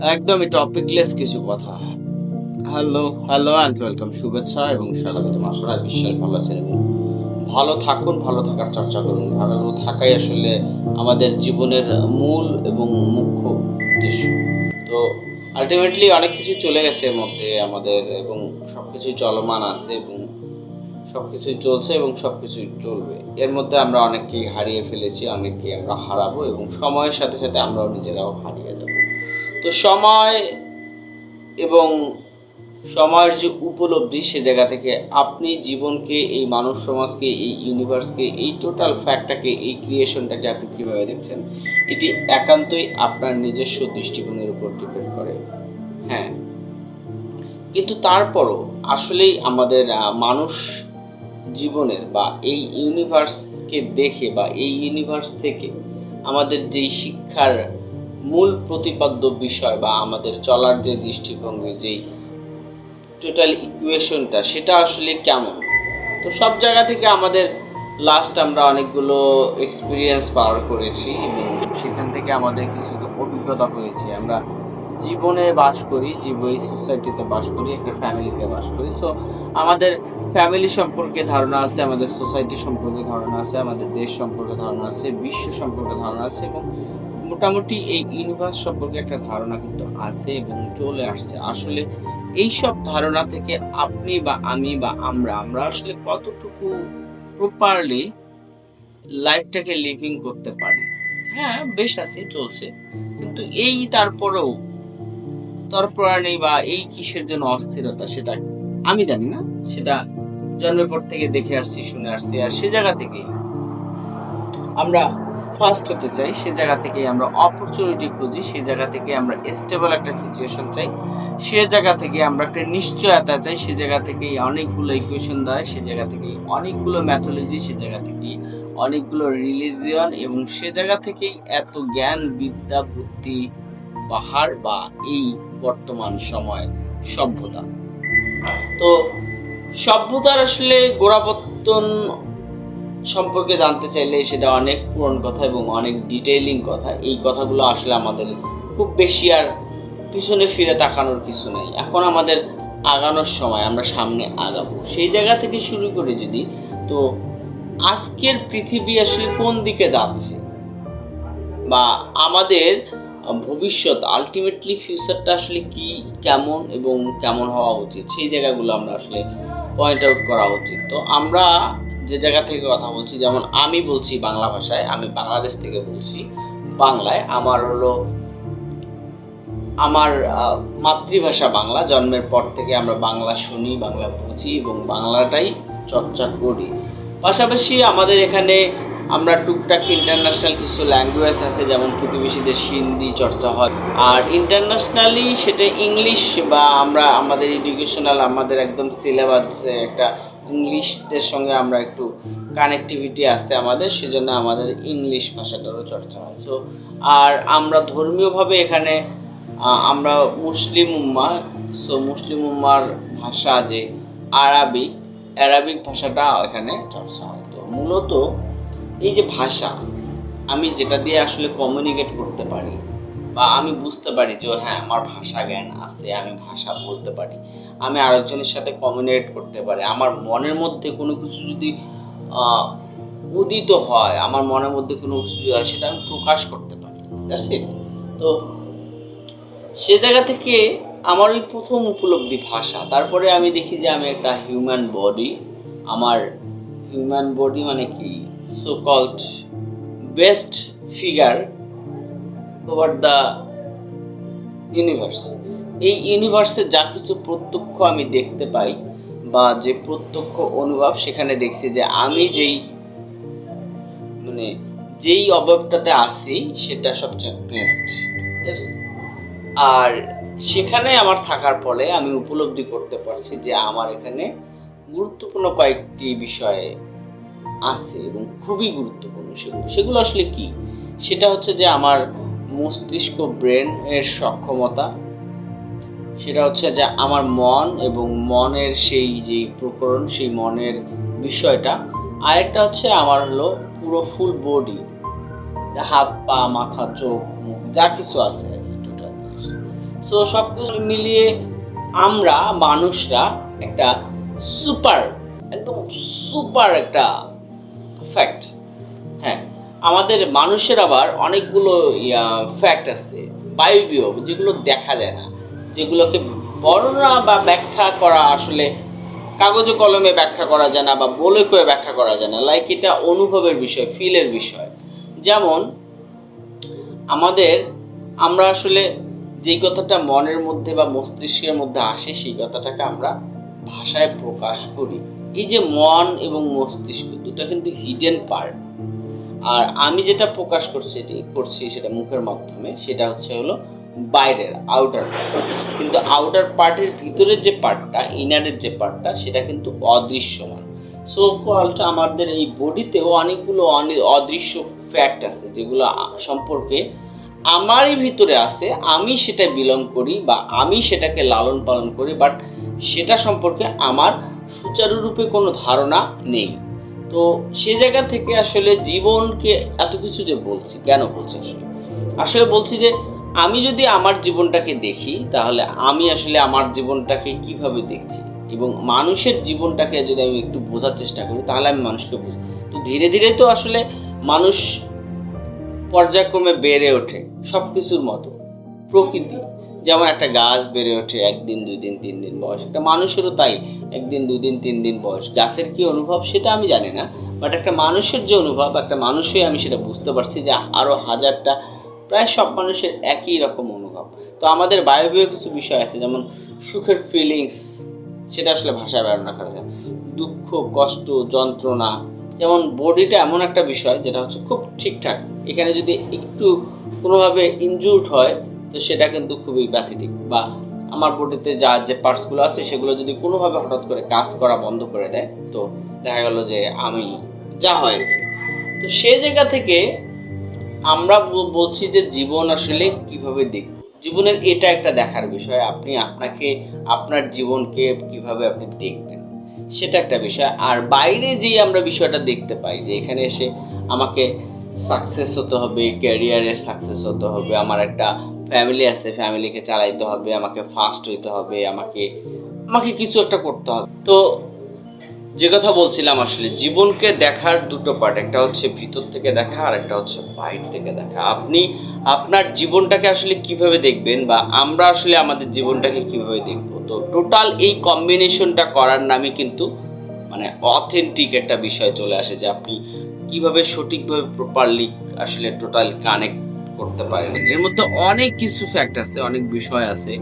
একদমই টপিকলেস কিছু কথা। হ্যালো হ্যালো অ্যান্ড ওয়েলকাম শুভেচ্ছা এবং স্বাগত আশা বিশ্বাস ভালো আছেন এবং ভালো থাকুন, ভালো থাকার চর্চা করুন। ভালো থাকাই আসলে আমাদের জীবনের মূল এবং মুখ্য উদ্দেশ্য। তো আলটিমেটলি অনেক কিছু চলে গেছে এর মধ্যে আমাদের এবং সব কিছুই চলমান আছে এবং সব কিছুই চলছে এবং সব কিছুই চলবে। এর মধ্যে আমরা অনেককেই হারিয়ে ফেলেছি, অনেককেই আমরা হারাবো এবং সময়ের সাথে সাথে আমরাও নিজেরাও হারিয়ে যাব। তো সময় এবং সময়ের যে উপলব্ধি সে জায়গা থেকে আপনি জীবনকে, এই মানব সমাজকে, এই ইউনিভার্সকে এই টোটাল ফ্যাক্টটাকে এই ক্রিয়েশনটাকে আপনি কীভাবে দেখছেন, এটি একান্তই আপনার নিজস্ব দৃষ্টিকোণের উপর ডিপেন্ড করে। হ্যাঁ। কিন্তু তারপরও আসলেই আমাদের মানুষ জীবনের বা এই ইউনিভার্সকে দেখে বা এই ইউনিভার্স থেকে আমাদের যেই শিক্ষার মূল প্রতিপাদ্য বিষয় বা আমাদের চলার যে দৃষ্টিভঙ্গি যেই টোটাল ইকুয়েশনটা সেটা আসলে কেমন? তো সব জায়গা থেকে আমাদের লাস্ট আমরা অনেকগুলো এক্সপিরিয়েন্স পার করেছি এবং সেখান থেকে আমাদের কিছু অভিজ্ঞতা হয়েছে। আমরা জীবনে বাস করি, জীব এই সোসাইটিতে বাস করি, একটা ফ্যামিলিতে বাস করি। সো আমাদের ফ্যামিলি সম্পর্কে ধারণা আছে, আমাদের সোসাইটি সম্পর্কে ধারণা আছে, আমাদের দেশ সম্পর্কে ধারণা আছে, বিশ্ব সম্পর্কে ধারণা আছে এবং মোটামুটি এই ইউনিভার্স সম্পর্কে একটা ধারণা কিন্তু আছে এবং চলে আসছে। আসলে এই সব ধারণা থেকে আপনি বা আমি বা আমরা আমরা আসলে কতটুকু প্রপারলি লাইফটাকে লিভিং করতে পারি? হ্যাঁ বেশ আছে, চলছে। কিন্তু এই তারপরেও তরপরানি বা এই কিসের জন্য অস্থিরতা সেটা আমি জানি না। সেটা জন্মের পর থেকে দেখে আসছি, শুনে আসছি, আর সে জায়গা থেকে আমরা ফার্স্ট হতে চাই, সে জায়গা থেকে আমরা অপরচুনিটি খুঁজি, সে জায়গা থেকে আমরা স্টেবল একটা সিচুয়েশন চাই, সে জায়গা থেকে আমরা একটা নিশ্চয়তা চাই, সে জায়গা থেকেই অনেকগুলো ইকুয়েশন দেয়, সে জায়গা থেকেই অনেকগুলো ম্যাথোলজি সে জায়গা থেকেই অনেকগুলো রিলিজিয়ন এবং সে জায়গা থেকেই এত জ্ঞান, বিদ্যা, বুদ্ধি, পাহাড় বা এই বর্তমান সময় সভ্যতা। তো সভ্যতার আসলে গোড়াপত্তন সম্পর্কে জানতে চাইলে সেটা অনেক পুরন কথা এবং অনেক ডিটেইলিং কথা। এই কথাগুলো আসলে আমাদের খুব বেশি আর পিছনে ফিরে তাকানোর কিছু নেই। এখন আমাদের আগানোর সময়, আমরা সামনে আগাবো। সেই জায়গা থেকে শুরু করে যদি, তো আজকের পৃথিবী আসলে কোন দিকে যাচ্ছে? বা আমাদের ভবিষ্যৎ আলটিমেটলি ফিউচারটা আসলে কি, কেমন এবং কেমন হওয়া উচিত? সেই জায়গাগুলো আমরা আসলে পয়েন্ট আউট করা উচিত। তো আমরা যে জায়গা থেকে কথা বলছি, যেমন আমি বলছি বাংলা ভাষায়, আমি বাংলাদেশ থেকে বলছি বাংলায়, আমার হলো, আমার মাতৃভাষা বাংলা। জন্মের পর থেকে আমরা বাংলা শুনি, বাংলা বুঝি এবং বাংলাটাই চর্চা করি। পাশাপাশি আমাদের এখানে আমরা টুকটাক ইন্টারন্যাশনাল কিছু ল্যাঙ্গুয়েজ আছে, যেমন প্রতিবেশীদের হিন্দি চর্চা হয়। আর ইন্টারন্যাশনালি সেটা ইংলিশ বা আমরা, আমাদের এডুকেশনাল আমাদের একদম সিলেবাস একটা ইংলিশদের সঙ্গে আমরা একটু কানেক্টিভিটি আছে আমাদের, সেজন্য আমাদের ইংলিশ ভাষাটারও চর্চা হয়। সো আর আমরা ধর্মীয়ভাবে এখানে আমরা মুসলিম উম্মা সো মুসলিম উম্মার ভাষা যে আরবিক অ্যারাবিক ভাষাটা এখানে চর্চা হয়। তো মূলত এই যে ভাষা, আমি যেটা দিয়ে আসলে কমিউনিকেট করতে পারি বা আমি বুঝতে পারি যে হ্যাঁ আমার ভাষা জ্ঞান আছে, আমি ভাষা বলতে পারি। আমি আরেকজনের সাথে কমিউনিকেট করতে পারি। আমার মনের মধ্যে কোনো কিছু যদি উদিত হয়, আমার মনের মধ্যে কোনো কিছু হয়, সেটা আমি প্রকাশ করতে পারি. তো সে জায়গা থেকে আমার ওই প্রথম উপলব্ধি ভাষা। তারপরে আমি দেখি যে, আমি একটা হিউম্যান বডি আমার হিউম্যান বডি মানে কি? So called best figure over the universe এই ইউনিভার্সে যা কিছু প্রত্যক্ষ আমি দেখতে পাই বা যে প্রত্যক্ষ অনুভব সেখানে দেখছি যে আমি যেই মানে যেই অবয়বটাতে আছি সেটা সবচেয়ে বেস্ট আর সেখানে আমার থাকার ফলে আমি উপলব্ধি করতে পারছি যে আমার এখানে গুরুত্বপূর্ণ কয়েকটি বিষয় আছে এবং খুবই গুরুত্বপূর্ণ সেগুলো। সেগুলো আসলে কি? সেটা হচ্ছে যে আমার মস্তিষ্ক ব্রেন এর সক্ষমতা। সেটা হচ্ছে যে আমার মন এবং মনের সেই যে প্রকরণ, সেই মনের বিষয়টা। আরেকটা হচ্ছে আমার হলো পুরো ফুল বডি হাত, পা, মাথা, চোখ, মুখ, যা কিছু আছে সো সব কিছু মিলিয়ে আমরা মানুষরা একটা সুপার একদম সুপার একটা ফ্যাক্ট হ্যাঁ আমাদের মানুষের আবার অনেকগুলো ফ্যাক্ট আছে বায়বীয় যেগুলো দেখা যায় না, যেগুলোকে বর্ণনা বা ব্যাখ্যা করা আসলে কাগজে কলমে ব্যাখ্যা করা যায় না বা বলে কয়ে ব্যাখ্যা করা যায় না লাইক এটা অনুভবের বিষয় ফিলের বিষয়। যেমন, আমাদের, আমরা আসলে যেই কথাটা মনের মধ্যে বা মস্তিষ্কের মধ্যে আসে, সেই কথাটাকে আমরা ভাষায় প্রকাশ করি। এই যে মন এবং মস্তিষ্ক, দুটো কিন্তু হিডেন পার্ট আর আমি যেটা প্রকাশ করছি এটি করছি সেটা মুখের মাধ্যমে, সেটা হচ্ছে হলো বাইরের আউটার কিন্তু আউটার পার্টের ভিতরের যে পার্টটা ইনারের যে পার্টটা সেটা কিন্তু অদৃশ্যমান. সো কল্ড আমাদের এই বডিতেও অনেকগুলো অদৃশ্য ফ্যাক্ট আছে, যেগুলো সম্পর্কে আমারই ভিতরে আছে, আমি সেটা বিলং করি বা আমি সেটাকে লালন পালন করি বাট সেটা সম্পর্কে আমার সুচারুরূপে কোনো ধারণা নেই। তো সে জায়গা থেকে আসলে জীবনকে এত কিছু যে বলছি, কেন বলছি আসলে? আসলে বলছি যে, আমি যদি আমার জীবনটাকে দেখি, তাহলে আমি আসলে আমার জীবনটাকে কীভাবে দেখছি? এবং মানুষের জীবনটাকে যদি আমি একটু বোঝার চেষ্টা করি, তাহলে আমি মানুষকে বুঝি, তো ধীরে ধীরে তো আসলে মানুষ পর্যায়ক্রমে বেড়ে ওঠে সব কিছুর মতো, প্রকৃতি। যেমন একটা গাছ বেড়ে ওঠে একদিন দুই দিন তিন দিন বয়স। একটা মানুষেরও তাই, একদিন দুই দিন তিন দিন বয়স। গাছের কি অনুভব সেটা আমি জানি না বাট একটা মানুষের যে অনুভব, একটা মানুষই আমি সেটা বুঝতে পারছি যে আরও হাজারটা, প্রায় সব মানুষের একই রকম অনুভব। তো আমাদের বায়বীয় কিছু বিষয় আছে, যেমন সুখের ফিলিংস সেটা আসলে ভাষায় বর্ণনা করা যায়। দুঃখ, কষ্ট, যন্ত্রণা, যেমন বডিটা এমন একটা বিষয়, যেটা হচ্ছে খুব ঠিকঠাক। এখানে যদি একটু কোনোভাবে ইনজুর্ড হয় তো সেটা কিন্তু খুবই ব্যথিটিক বা আমার বডিতে যা যে পার্টসগুলো আছে, সেগুলো যদি কোনোভাবে হঠাৎ করে কাজ করা বন্ধ করে দেয়, তো দেখা গেল যে আমি যা হয় তো সে জায়গা থেকে আমরা বলছি যে জীবন আসলে কীভাবে দেখব জীবনের এটা একটা দেখার বিষয়। আপনি আপনাকে, আপনার জীবনকে কীভাবে আপনি দেখবেন, সেটা একটা বিষয়। আর বাইরে যেই আমরা বিষয়টা দেখতে পাই, যে এখানে এসে আমাকে সাকসেস হতে হবে ক্যারিয়ারে সাকসেস হতে হবে, আমার একটা ফ্যামিলি আছে ফ্যামিলিকে চালাইতে হবে, আমাকে ফাস্ট হইতে হবে, আমাকে আমাকে কিছু একটা করতে হবে। তো যে কথা বলছিলাম আসলে, জীবনকে দেখার দুটো পার্ট একটা হচ্ছে ভিতর থেকে দেখা আর একটা হচ্ছে বাইরে থেকে দেখা। আপনি আপনার জীবনটাকে আসলে কীভাবে দেখবেন বা আমরা আসলে আমাদের জীবনটাকে কীভাবে দেখব? তো টোটাল এই কম্বিনেশনটা করার নামই কিন্তু মানে অথেন্টিক একটা বিষয় চলে আসে যে আপনি কীভাবে সঠিকভাবে প্রপারলি আসলে টোটাল কানেক্ট করতে পারেন? এর মধ্যে অনেক কিছু ফ্যাক্ট আছে, অনেক বিষয় আছে,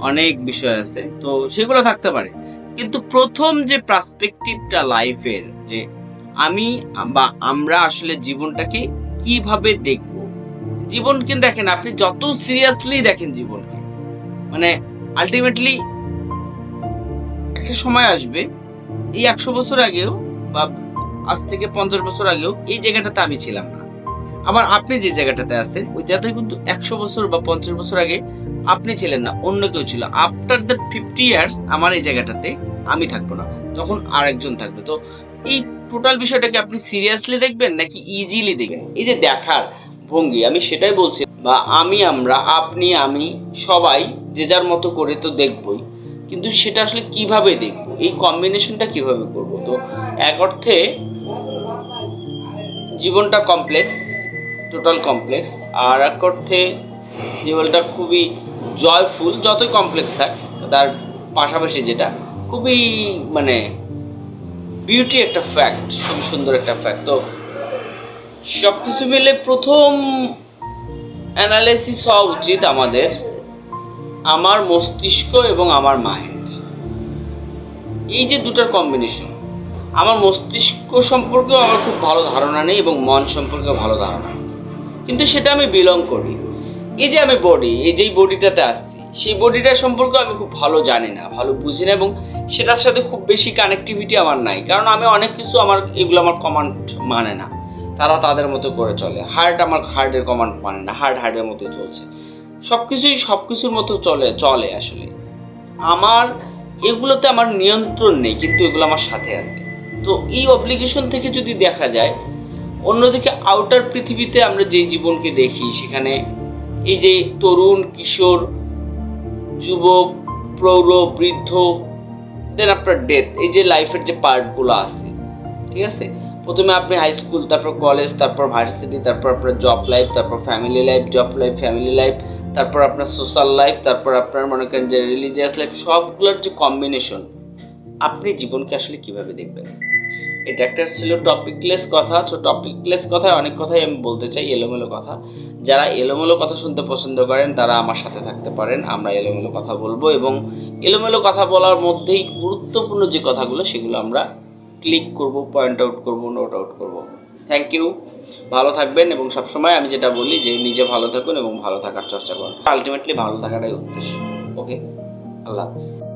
অনেক বিষয় আছে, তো সেগুলো থাকতে পারে। কিন্তু প্রথম যে পার্সপেক্টিভটা লাইফের যে আমি বা আমরা আসলে জীবনটাকে কীভাবে দেখব? জীবনকে দেখেন, আপনি যত সিরিয়াসলি দেখেন জীবনকে মানে আলটিমেটলি একটা সময় আসবে, এই একশো বছর আগেও বা আজ থেকে পঞ্চাশ বছর আগেও এই জায়গাটাতে আমি ছিলাম না। আবার আপনি যে জায়গাটাতে আছেন, ওই জায়গাটায় কিন্তু একশো বছর বা পঞ্চাশ বছর আগে আপনি ছিলেন না, অন্য কেউ ছিল। আফটার দ্য ফিফটি ইয়ার্স আমার এই জায়গাটাতে আমি থাকব না, তখন আরেকজন থাকবে। তো এই টোটাল বিষয়টাকে আপনি সিরিয়াসলি দেখবেন নাকি ইজিলি দেখবেন? এই যে দেখার ভঙ্গি, আমি সেটাই বলছি, বা আমি, আমরা, আপনি, আমি, সবাই, যে যার মতো করে তো দেখবই, কিন্তু সেটা আসলে কীভাবে দেখব? এই কম্বিনেশনটা কীভাবে করব? তো এক অর্থে জীবনটা কমপ্লেক্স টোটাল কমপ্লেক্স আর এক অর্থে জীবনটা খুবই জয়ফুল যতই কমপ্লেক্স থাক, তার পাশাপাশি যেটা, খুবই মানে বিউটি একটা ফ্যাক্ট খুবই সুন্দর একটা ফ্যাক্ট তো সব কিছু মিলে প্রথম অ্যানালাইসিস হওয়া উচিত আমাদের আমার মস্তিষ্ক এবং আমার মাইন্ড এই যে দুটার কম্বিনেশন আমার মস্তিষ্ক সম্পর্কেও আমার খুব ভালো ধারণা নেই এবং মন সম্পর্কেও ভালো ধারণা নেই। কিন্তু সেটা আমি বিলং করি। এই যে আমি বডি এই যেই বডিটাতে আসছি, সেই বডিটার সম্পর্কে আমি খুব ভালো জানি না, ভালো বুঝি না এবং সেটার সাথে খুব বেশি কানেক্টিভিটি আমার নাই। কারণ আমি অনেক কিছু আমার, এগুলো আমার কমান্ড মানে না। তারা তাদের মতো করে চলে। হার্ট আমার হার্টের কমান্ড মানে না হার্ট হার্টের মতো চলছে। সব কিছুই সব কিছুর মতো চলে চলে আসলে। আমার এগুলোতে আমার নিয়ন্ত্রণ নেই, কিন্তু এগুলো আমার সাথে আছে। তো এই অব্লিগেশন থেকে যদি দেখা যায়, অন্যদিকে আউটার পৃথিবীতে আমরা যে জীবনকে দেখি, সেখানে এই যে তরুণ, কিশোর, যুবক, প্রৌঢ়, বৃদ্ধ দেন আপনার ডেথ এই যে লাইফের যে পার্টগুলো আছে, ঠিক আছে? প্রথমে আপনি হাই স্কুল তারপর কলেজ তারপর ভার্সিটি তারপর আপনার জব লাইফ তারপর family life job life family life তারপর আপনার সোশ্যাল লাইফ তারপর আপনার মনে করেন যে রিলিজিয়াস লাইফ সবগুলোর যে কম্বিনেশন আপনি জীবনকে আসলে কীভাবে দেখবেন? এটা একটা ছিল টপিকলেস কথা তো টপিকলেস কথায় অনেক কথাই আমি বলতে চাই, এলোমেলো কথা। যারা এলোমেলো কথা শুনতে পছন্দ করেন, তারা আমার সাথে থাকতে পারেন, আমরা এলোমেলো কথা বলব এবং এলোমেলো কথা বলার মধ্যেই গুরুত্বপূর্ণ যে কথাগুলো, সেগুলো আমরা ক্লিক করব পয়েন্ট আউট করব নোট আউট করব। থ্যাংক ইউ ভালো থাকবেন এবং সবসময় আমি যেটা বলি যে, নিজে ভালো থাকুন এবং ভালো থাকার চর্চা করুন। আলটিমেটলি ভালো থাকাটাই উদ্দেশ্য। ওকে আল্লাহ হাফিজ।